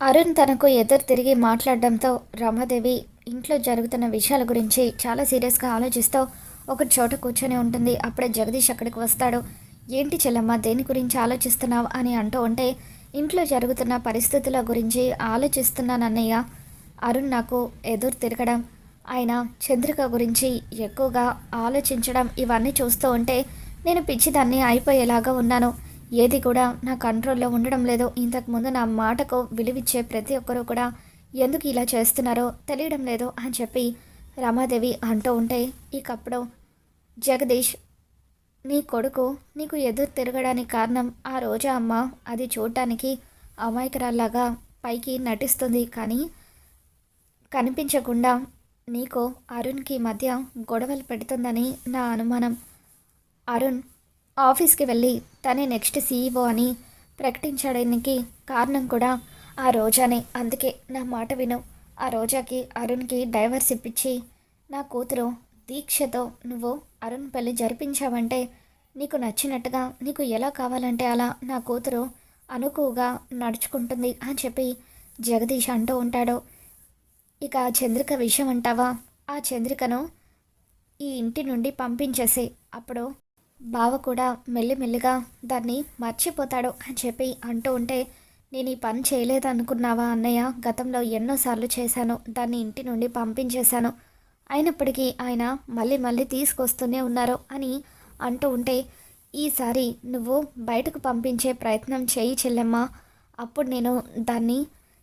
అరుణ్ తనకు ఎదురు తిరిగి మాట్లాడడంతో రమాదేవి ఇంట్లో జరుగుతున్న విషయాల గురించి చాలా సీరియస్గా ఆలోచిస్తూ ఒక చోట కూర్చొని ఉంటుంది. అప్పుడే జగదీష్ అక్కడికి వస్తాడు. ఏంటి చెల్లమ్మ దేని గురించి ఆలోచిస్తున్నావు? అని అంటూ ఉంటే ఇంట్లో జరుగుతున్న పరిస్థితుల గురించి ఆలోచిస్తున్నానన్నయ్య. అరుణ్ నాకు ఎదురు తిరగడం ఆయన చంద్రిక గురించి ఎక్కువగా ఆలోచించడం ఇవన్నీ చూస్తూ ఉంటే నేను పిచ్చిదాన్ని అయిపోయేలాగా ఉన్నాను. ఏది కూడా నా కంట్రోల్లో ఉండడం లేదు. ఇంతకుముందు నా మాటకు విలువిచ్చే ప్రతి ఒక్కరూ కూడా ఎందుకు ఇలా చేస్తున్నారో తెలియడం లేదు అని చెప్పి రమాదేవి అంటూ ఉంటే ఇకప్పుడు జగదీష్ నీ కొడుకు నీకు ఎదురు తిరగడానికి కారణం ఆ రోజా అమ్మ? అది చూడటానికి అమాయకురాల్లాగా పైకి నటిస్తుంది కానీ కనిపించకుండా నీకు అరుణ్కి మధ్య గొడవలు పెడుతుందని నా అనుమానం. అరుణ్ ఆఫీస్కి వెళ్ళి తనే నెక్స్ట్ సీఈఓ అని ప్రకటించడానికి కారణం కూడా ఆ రోజానే. అందుకే నా మాట విను. ఆ రోజాకి అరుణ్కి డైవర్స్ ఇప్పించి నా కూతురు దీక్షతో నువ్వు అరుణ్ పెళ్ళి జరిపించావంటే నీకు నచ్చినట్టుగా నీకు ఎలా కావాలంటే అలా నా కూతురు అనుకువగా నడుచుకుంటుంది అని చెప్పి జగదీష్ అంటూ ఉంటాడు. ఇక ఆ చంద్రిక విషయం అంటావా? ఆ చంద్రికను ఈ ఇంటి నుండి పంపించేసి అప్పుడు బావ కూడా మెల్లిమెల్లిగా దాన్ని మర్చిపోతాడు అని చెప్పి అంటూ ఉంటే నేను ఈ పని చేయలేదనుకున్నావా అన్నయ్య? గతంలో ఎన్నోసార్లు చేశాను దాన్ని ఇంటి నుండి పంపించేశాను. అయినప్పటికీ ఆయన మళ్ళీ మళ్ళీ తీసుకొస్తూనే ఉన్నారు అని అంటూ ఉంటే ఈసారి నువ్వు బయటకు పంపించే ప్రయత్నం చేయి చెల్లెమ్మ. అప్పుడు నేను దాన్ని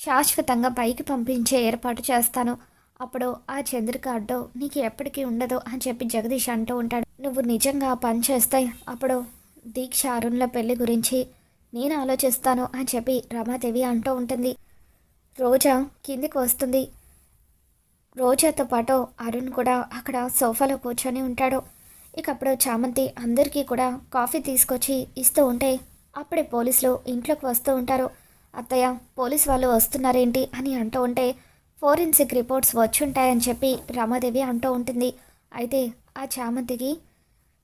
శాశ్వతంగా పైకి పంపించే ఏర్పాటు చేస్తాను. అప్పుడు ఆ చంద్రిక అడ్డో నీకు ఎప్పటికీ ఉండదు అని చెప్పి జగదీష్ అంటూ ఉంటాడు. నువ్వు నిజంగా ఆ పని చేస్తే అప్పుడు దీక్ష అరుణ్ల పెళ్ళి గురించి నేను ఆలోచిస్తాను అని చెప్పి రమాదేవి అంటూ ఉంటుంది. రోజా కిందికి వస్తుంది. రోజాతో పాటు అరుణ్ కూడా అక్కడ సోఫాలో కూర్చొని ఉంటాడు. ఇక అప్పుడు చామంతి అందరికీ కూడా కాఫీ తీసుకొచ్చి ఇస్తూ ఉంటే అప్పుడే పోలీసులు ఇంట్లోకి వస్తూ ఉంటారు. అత్తయ్య పోలీస్ వాళ్ళు వస్తున్నారేంటి అని అంటూ ఉంటే ఫోరెన్సిక్ రిపోర్ట్స్ వచ్చుంటాయని చెప్పి రమాదేవి అంటూ ఉంటుంది. అయితే ఆ చామంతికి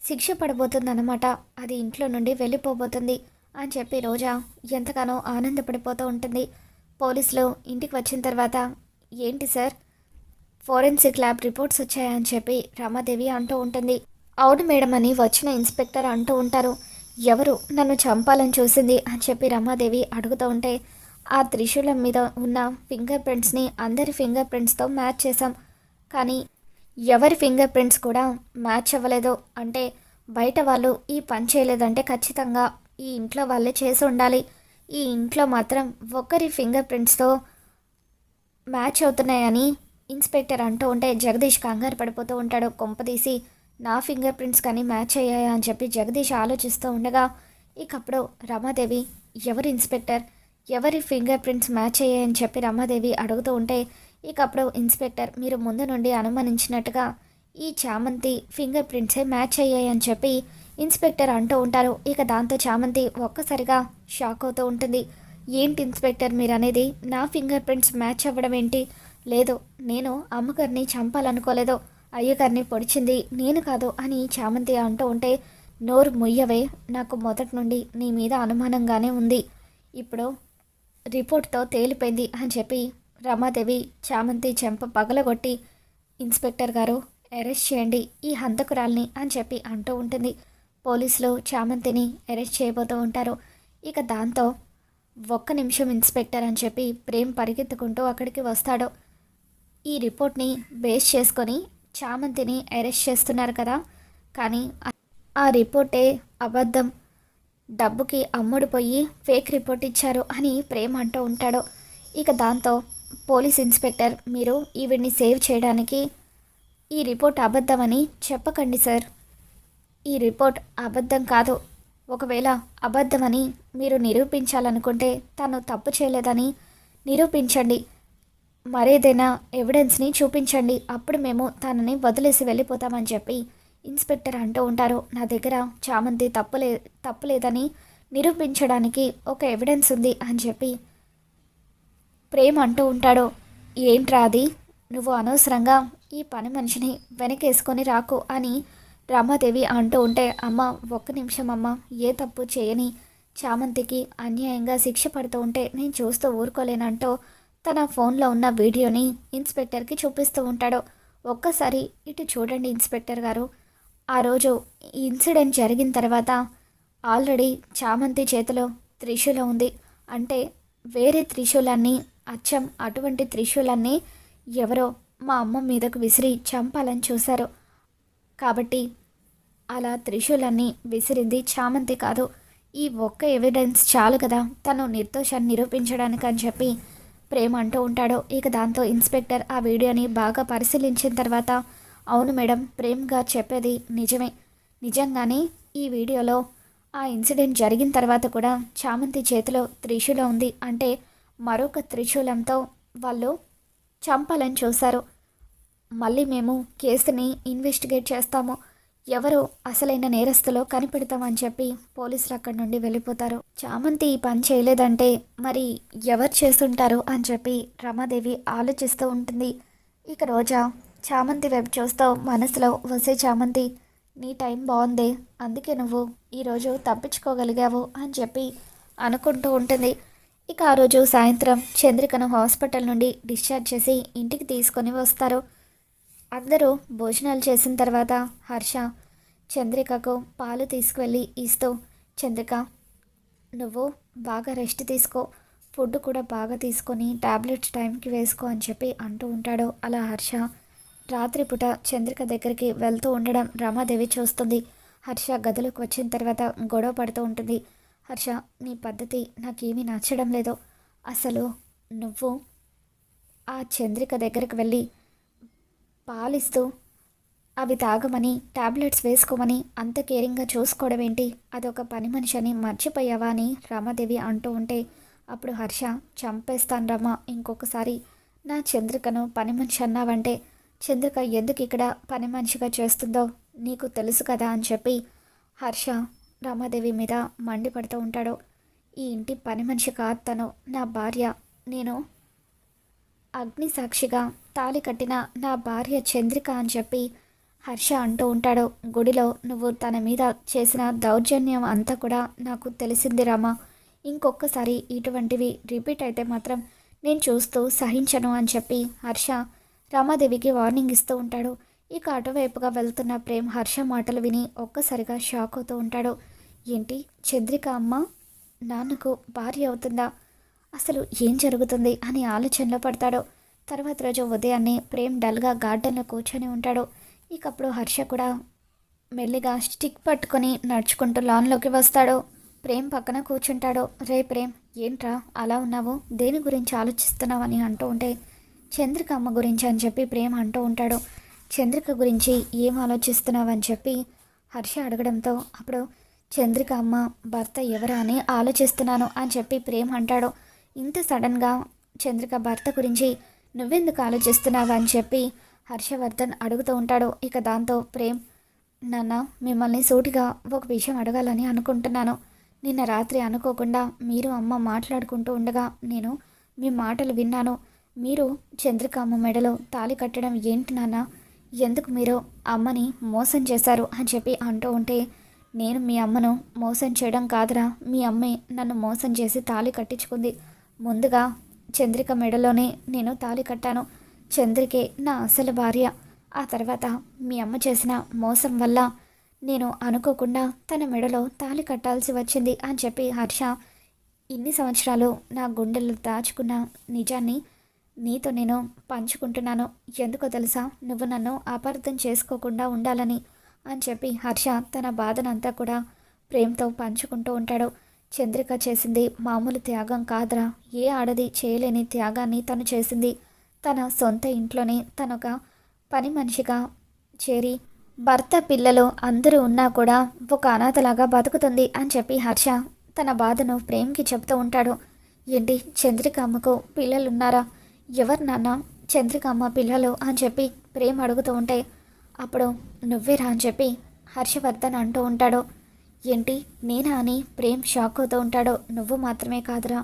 శిక్ష పడబోతుందన్నమాట. అది ఇంట్లో నుండి వెళ్ళిపోబోతుంది అని చెప్పి రోజా ఎంతగానో ఆనందపడిపోతూ ఉంటుంది. పోలీసులు ఇంటికి వచ్చిన తర్వాత ఏంటి సార్? ఫోరెన్సిక్ ల్యాబ్ రిపోర్ట్స్ వచ్చాయని చెప్పి రమాదేవి అంటూ ఉంటుంది. అవును మేడం అని వచ్చిన ఇన్స్పెక్టర్ అంటూ ఉంటారు. ఎవరు? నన్ను చంపాలని చూసింది అని చెప్పి రమాదేవి అడుగుతూ ఉంటే ఆ త్రిశూలం మీద ఉన్న ఫింగర్ ప్రింట్స్ని అందరి ఫింగర్ ప్రింట్స్తో మ్యాచ్ చేశాం. కానీ ఎవరి ఫింగర్ ప్రింట్స్ కూడా మ్యాచ్ అవ్వలేదు అంటే బయట వాళ్ళు ఈ పని చేయలేదంటే ఖచ్చితంగా ఈ ఇంట్లో వాళ్ళే చేసి ఉండాలి. ఈ ఇంట్లో మాత్రం ఒక్కరి ఫింగర్ ప్రింట్స్తో మ్యాచ్ అవుతున్నాయని ఇన్స్పెక్టర్ అంటూ ఉంటే జగదీష్ కంగారు పడిపోతూ ఉంటాడు. కొంపదీసి నా ఫింగర్ ప్రింట్స్ కానీ మ్యాచ్ అయ్యాయా? అని చెప్పి జగదీష్ ఆలోచిస్తూ ఉండగా ఇకప్పుడు రమాదేవి ఎవరు ఇన్స్పెక్టర్? ఎవరి ఫింగర్ ప్రింట్స్ మ్యాచ్ అయ్యాయని చెప్పి రమాదేవి అడుగుతూ ఉంటే ఇకప్పుడు ఇన్స్పెక్టర్ మీరు ముందు నుండి అనుమానించినట్టుగా ఈ చామంతి ఫింగర్ ప్రింట్సే మ్యాచ్ అయ్యాయని చెప్పి ఇన్స్పెక్టర్ అంటూ ఉంటారు. ఇక దాంతో చామంతి ఒక్కసారిగా షాక్ అవుతూ ఉంటుంది. ఏంటి ఇన్స్పెక్టర్ మీరు అనేది నా ఫింగర్ ప్రింట్స్ మ్యాచ్ అవ్వడం ఏంటి? లేదు నేను అమ్మగారిని చంపాలనుకోలేదు. అయ్యగారిని పొడిచింది నేను కాదు అని చామంతి అంటూ ఉంటే నోరు ముయ్యవే. నాకు మొదటి నుండి నీ మీద అనుమానంగానే ఉంది. ఇప్పుడు రిపోర్ట్తో తేలిపోయింది అని చెప్పి రమాదేవి చామంతి చెంప పగలగొట్టి ఇన్స్పెక్టర్ గారు అరెస్ట్ చేయండి ఈ హంతకురాల్ని అని చెప్పి అంటూ ఉంటుంది. పోలీసులు చామంతిని అరెస్ట్ చేయబోతూ ఉంటారు. ఇక దాంతో ఒక్క నిమిషం ఇన్స్పెక్టర్ అని చెప్పి ప్రేమ్ పరిగెత్తుకుంటూ అక్కడికి వస్తాడు. ఈ రిపోర్ట్ని బేస్ చేసుకొని చామంతిని అరెస్ట్ చేస్తున్నారు కదా. కానీ ఆ- రిపోర్టే అబద్ధం. డబ్బుకి అమ్ముడుపోయి ఫేక్ రిపోర్ట్ ఇచ్చారు అని ప్రేమ్ అంటూ ఉంటాడు. ఇక దాంతో పోలీస్ ఇన్స్పెక్టర్ మీరు ఈవిడ్ని సేవ్ చేయడానికి ఈ రిపోర్ట్ అబద్ధమని చెప్పకండి సార్. ఈ రిపోర్ట్ అబద్ధం కాదు. ఒకవేళ అబద్ధమని మీరు నిరూపించాలనుకుంటే తను తప్పు చేయలేదని నిరూపించండి. మరేదైనా ఎవిడెన్స్ని చూపించండి. అప్పుడు మేము తనని వదిలేసి వెళ్ళిపోతామని చెప్పి ఇన్స్పెక్టర్ అంటూ ఉంటారు. నా దగ్గర చామంతి తప్పులే తప్పులేదని నిరూపించడానికి ఒక ఎవిడెన్స్ ఉంది అని చెప్పి ప్రేమ్ అంటూ ఉంటాడు? ఏంట్రా అది? నువ్వు అనవసరంగా ఈ పని మనిషిని వెనకేసుకొని రాకు అని రమాదేవి అంటూ ఉంటే అమ్మ ఒక్క నిమిషం అమ్మ ఏ తప్పు చేయని చామంతికి అన్యాయంగా శిక్ష పడుతూ ఉంటే నేను చూస్తూ ఊరుకోలేనంటూ తన ఫోన్లో ఉన్న వీడియోని ఇన్స్పెక్టర్కి చూపిస్తూ ఉంటాడు? ఒక్కసారి ఇటు చూడండి ఇన్స్పెక్టర్ గారు. ఆ రోజు ఈ ఇన్సిడెంట్ జరిగిన తర్వాత ఆల్రెడీ చామంతి చేతిలో త్రిశూలం ఉంది. అంటే వేరే త్రిశూలాన్ని అచ్చం. అటువంటి త్రిశూలాన్ని ఎవరో మా అమ్మ మీదకు విసిరి చంపాలని చూశారు. కాబట్టి అలా త్రిశూలాన్ని విసిరింది చామంతి కాదు. ఈ ఒక్క ఎవిడెన్స్ చాలు కదా. తను నిర్దోషాన్ని నిరూపించడానికి అని చెప్పి ప్రేమ అంటూ ఉంటాడు. ఇక దాంతో ఇన్స్పెక్టర్ ఆ వీడియోని బాగా పరిశీలించిన తర్వాత అవును మేడం ప్రేమ్ గారు చెప్పేది నిజమే. నిజంగానే ఈ వీడియోలో ఆ ఇన్సిడెంట్ జరిగిన తర్వాత కూడా చామంతి చేతిలో త్రిశూలం ఉంది. అంటే మరొక త్రిశూలంతో వాళ్ళు చంపాలని చూశారు. మళ్ళీ మేము కేసుని ఇన్వెస్టిగేట్ చేస్తాము. ఎవరు అసలైన నేరస్తులో కనిపెడతామని చెప్పి పోలీసులు అక్కడి నుండి వెళ్ళిపోతారు. చామంతి ఈ పని చేయలేదంటే మరి ఎవరు చేస్తుంటారు అని చెప్పి రమాదేవి ఆలోచిస్తూ ఉంటుంది. ఇక రోజా చామంతి వెబ్ చూస్తూ మనసులో వసే చామంతి నీ టైం బాగుంది అందుకే నువ్వు ఈరోజు తప్పించుకోగలిగావు అని చెప్పి అనుకుంటూ ఉంటుంది. ఇక ఆ రోజు సాయంత్రం చంద్రికను హాస్పిటల్ నుండి డిశ్చార్జ్ చేసి ఇంటికి తీసుకొని వస్తారు. అందరూ భోజనాలు చేసిన తర్వాత హర్ష చంద్రికకు పాలు తీసుకువెళ్ళి ఇస్తూ చంద్రిక నువ్వు బాగా రెస్ట్ తీసుకో. ఫుడ్ కూడా బాగా తీసుకొని టాబ్లెట్స్ టైంకి వేసుకో అని చెప్పి అంటూ ఉంటాడు. అలా హర్ష రాత్రిపూట చంద్రిక దగ్గరికి వెళ్తూ ఉండడం రమాదేవి చూస్తుంది. హర్ష గదిలోకి వచ్చిన తర్వాత గొడవ పడుతూ ఉంటుంది. హర్ష నీ పద్ధతి నాకేమీ నచ్చడం లేదు. అసలు నువ్వు ఆ చంద్రిక దగ్గరికి వెళ్ళి పాలిస్తూ అవి తాగమని టాబ్లెట్స్ వేసుకోమని అంత కేరింగ్గా చూసుకోవడం ఏంటి? అదొక పని మనిషి అని మర్చిపోయావా అని రామాదేవి అంటూ ఉంటే అప్పుడు హర్ష చంపేస్తాను రమ ఇంకొకసారి నా చంద్రికను పని మనిషి అన్నావంటే చంద్రిక ఎందుకు ఇక్కడ పని మనిషిగా చేస్తుందో నీకు తెలుసు కదా అని చెప్పి హర్ష రామాదేవి మీద మండిపడుతూ ఉంటాడు. ఈ ఇంటి పని మనిషి కాదు తను. నా భార్య. నేను అగ్ని సాక్షిగా తాళి కట్టిన నా భార్య చంద్రిక అని చెప్పి హర్ష అంటూ ఉంటాడు. గుడిలో నువ్వు తన మీద చేసిన దౌర్జన్యం అంతా కూడా నాకు తెలిసింది రామా. ఇంకొకసారి ఇటువంటివి రిపీట్ అయితే మాత్రం నేను చూస్తూ సహించను అని చెప్పి హర్ష రామాదేవికి వార్నింగ్ ఇస్తూ ఉంటాడు. ఇక అటువైపుగా వెళ్తున్న ప్రేమ్ హర్ష మాటలు విని ఒక్కసారిగా షాక్ అవుతూ ఉంటాడు. ఏంటి? చంద్రిక అమ్మ నాన్నకు భార్య అవుతుందా? అసలు ఏం జరుగుతుంది అని ఆలోచనలో పడతాడు. తర్వాత రోజు ఉదయాన్నే ప్రేమ్ డల్గా గార్డెన్లో కూర్చొని ఉంటాడు. ఇకప్పుడు హర్ష కూడా మెల్లిగా స్టిక్ పట్టుకొని నడుచుకుంటూ లాన్లోకి వస్తాడు. ప్రేమ్ పక్కన కూర్చుంటాడు. రే ప్రేమ్ ఏంట్రా? అలా ఉన్నావు? దేని గురించి ఆలోచిస్తున్నావని అంటూ ఉంటే చంద్రిక అమ్మ గురించి అని చెప్పి ప్రేమ్ అంటూ ఉంటాడు. చంద్రిక గురించి ఏం ఆలోచిస్తున్నావని చెప్పి హర్ష అడగడంతో అప్పుడు చంద్రిక అమ్మ భర్త ఎవరా అని ఆలోచిస్తున్నాను అని చెప్పి ప్రేమ్ అంటాడు. ఇంత సడన్గా చంద్రిక భర్త గురించి నువ్వెందుకు ఆలోచిస్తున్నావు అని చెప్పి హర్షవర్ధన్ అడుగుతూ ఉంటాడు. ఇక దాంతో ప్రేమ్ నాన్న మిమ్మల్ని సూటిగా ఒక విషయం అడగాలని అనుకుంటున్నాను. నిన్న రాత్రి అనుకోకుండా మీరు అమ్మ మాట్లాడుకుంటూ ఉండగా నేను మీ మాటలు విన్నాను. మీరు చంద్రిక అమ్మ మెడలో తాళి కట్టడం ఏంటి నాన్న? ఎందుకు మీరు అమ్మని మోసం చేశారు అని చెప్పి అంటూ ఉంటే నేను మీ అమ్మను మోసం చేయడం కాదురా. మీ అమ్మే నన్ను మోసం చేసి తాళి కట్టించుకుంది. ముందుగా చంద్రిక మెడలోనే నేను తాళి కట్టాను. చంద్రికే నా అసలు భార్య. ఆ తర్వాత మీ అమ్మ చేసిన మోసం వల్ల నేను అనుకోకుండా తన మెడలో తాళి కట్టాల్సి వచ్చింది అని చెప్పి హర్ష ఇన్ని సంవత్సరాలు నా గుండెలు దాచుకున్న నిజాన్ని నీతో నేను పంచుకుంటున్నాను. ఎందుకో తెలుసా? నువ్వు నన్ను అపార్థం చేసుకోకుండా ఉండాలని. అని చెప్పి హర్ష తన బాధనంతా కూడా ప్రేమతో పంచుకుంటూ ఉంటాడు. చంద్రిక చేసింది మామూలు త్యాగం కాదురా. ఏ ఆడది చేయలేని త్యాగాన్ని తను చేసింది. తన సొంత ఇంట్లోనే తనొక పని మనిషిగా చేరి భర్త పిల్లలు అందరూ ఉన్నా కూడా ఒక అనాథలాగా బతుకుతుంది అని చెప్పి హర్ష తన బాధను ప్రేమ్కి చెప్తూ ఉంటాడు. ఏంటి చంద్రిక అమ్మకు పిల్లలున్నారా? ఎవరు నాన్న? చంద్రిక అమ్మ పిల్లలు అని చెప్పి ప్రేమ్ అడుగుతూ ఉంటే అప్పుడు నువ్వేరా అని చెప్పి హర్షవర్ధన్ అంటూ ఉంటాడు. ఏంటి నేనా అని ప్రేమ్ షాక్ అవుతూ ఉంటాడు. నువ్వు మాత్రమే కాదురా.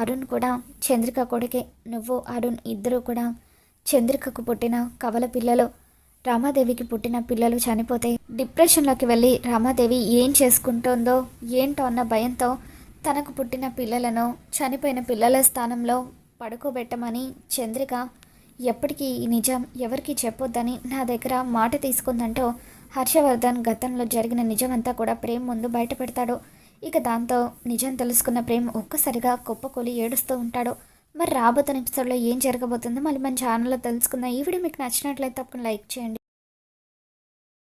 అరుణ్ కూడా చంద్రిక కొడుకే. నువ్వు అరుణ్ ఇద్దరూ కూడా చంద్రికకు పుట్టిన కవల పిల్లలు. రామాదేవికి పుట్టిన పిల్లలు చనిపోతే డిప్రెషన్లోకి వెళ్ళి రామాదేవి ఏం చేసుకుంటుందో ఏంటో అన్న భయంతో తనకు పుట్టిన పిల్లలను చనిపోయిన పిల్లల స్థానంలో పడుకోబెట్టమని చంద్రిక ఎప్పటికీ ఈ నిజం ఎవరికి చెప్పొద్దని నా దగ్గర మాట తీసుకుందంటూ హర్షవర్ధన్ గతంలో జరిగిన నిజమంతా కూడా ప్రేమ్ ముందు బయటపెడతాడు. ఇక దాంతో నిజం తెలుసుకున్న ప్రేమ్ ఒక్కసారిగా కుప్పకూలి ఏడుస్తూ ఉంటాడు. మరి రాబోతున్న ఎపిసోడ్లో ఏం జరగబోతుందో మళ్ళీ మన ఛానల్లో తెలుసుకుందాం. ఈ వీడియో మీకు నచ్చినట్లయితే తప్పకుండా లైక్ చేయండి.